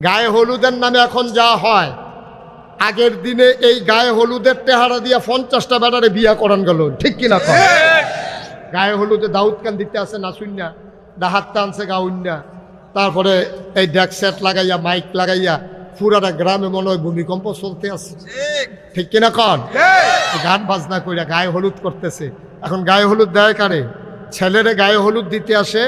গায়ে হলুদের নামে এখন যা হয়। আগের দিনে এই গায়ে হলুদের টেহারা দিয়ে পঞ্চাশটা বেটারে বিয়া করান গেল। ঠিক কিনা? গায়ে হলুদে দাউদ কান দিতে আছে না শুননা ডাহাতটা আনছে গাউন্না তারপরে এই ডেক সেট লাগাইয়া মাইক লাগাইয়া পুরাটা গ্রামে মনে হয় ভূমিকম্প চলতে আছে। ঠিক। কিনা কন গান বাজনা কইরা গায়ে হলুদ করতেছে। এখন গায়ে হলুদ দেয় কারে? ছেলেরে গায়ে হলুদ দিতে আসে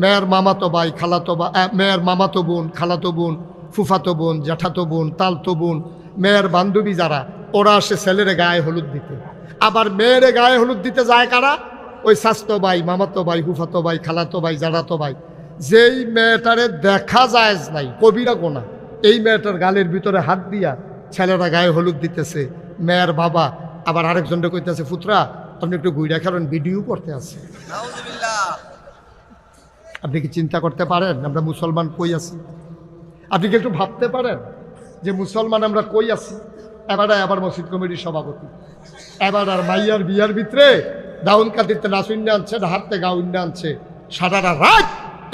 মেয়ের মামাতো ভাই খালাতো বা মেয়ের মামাতো বোন খালাতো বোন। ফুফাতো বোন জ্যাঠাতো বোন তালতো বোন মেয়ের বান্ধবী যারা ওরা আসে ছেলেরে গায়ে হলুদ দিতে। আবার মেয়েরে গায়ে হলুদ দিতে যায় কারা? ওই স্বাস্থ্য ভাই মামাতো ভাই ফুফাতো ভাই খালাতো ভাই জাড়াতো ভাই। যেই মেয়েটারে দেখা যায় নাই কবিরা গোনা এই মেয়েটার গালের ভিতরে হাত দিয়া ছেলেরা গায়ে হলুদ দিতেছে মেয়ের বাবা আবার আরেকজনটা কইতেছে ফুতরা আপনি একটু গুইরা খেলেন ভিডিও করতে আছে। আপনি কি চিন্তা করতে পারেন? আমরা মুসলমান কই আছি? আপনি কি একটু ভাবতে পারেন যে মুসলমান আমরা কই আছি? এবারে আবার মসজিদ কমিটির সভাপতি। এবার আর মাইয়ার বিয়ার ভিতরে দাউন কাতিরতে নাচুন্যা আনছে হাতে গাউন্যা আনছে। সারাটা রাত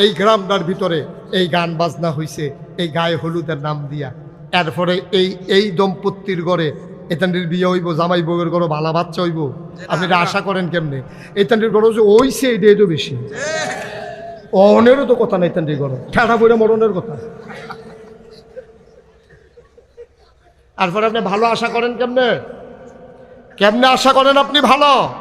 এই গ্রামটার ভিতরে এই গান বাজনা হইছে, এই গায়ে হলুদের নাম দিয়া। এরপরে এই এই দম্পতির ঘরে এতান্ডির বিয়ে হইব, জামাই বউয়ের ঘরে ভালা বাচ্চা হইব। আপনি আশা করেন কেমনে? এতান্ডির ঘরে যে ওইছে এটাই তো বেশি। অনেরও তো কথা নাই তেন্ডি ঘরে। ঠেঠা বইরা মরণের কথা। তারপরে আপনি ভালো আশা করেন কেমনে? কেমনে আশা করেন আপনি ভালো?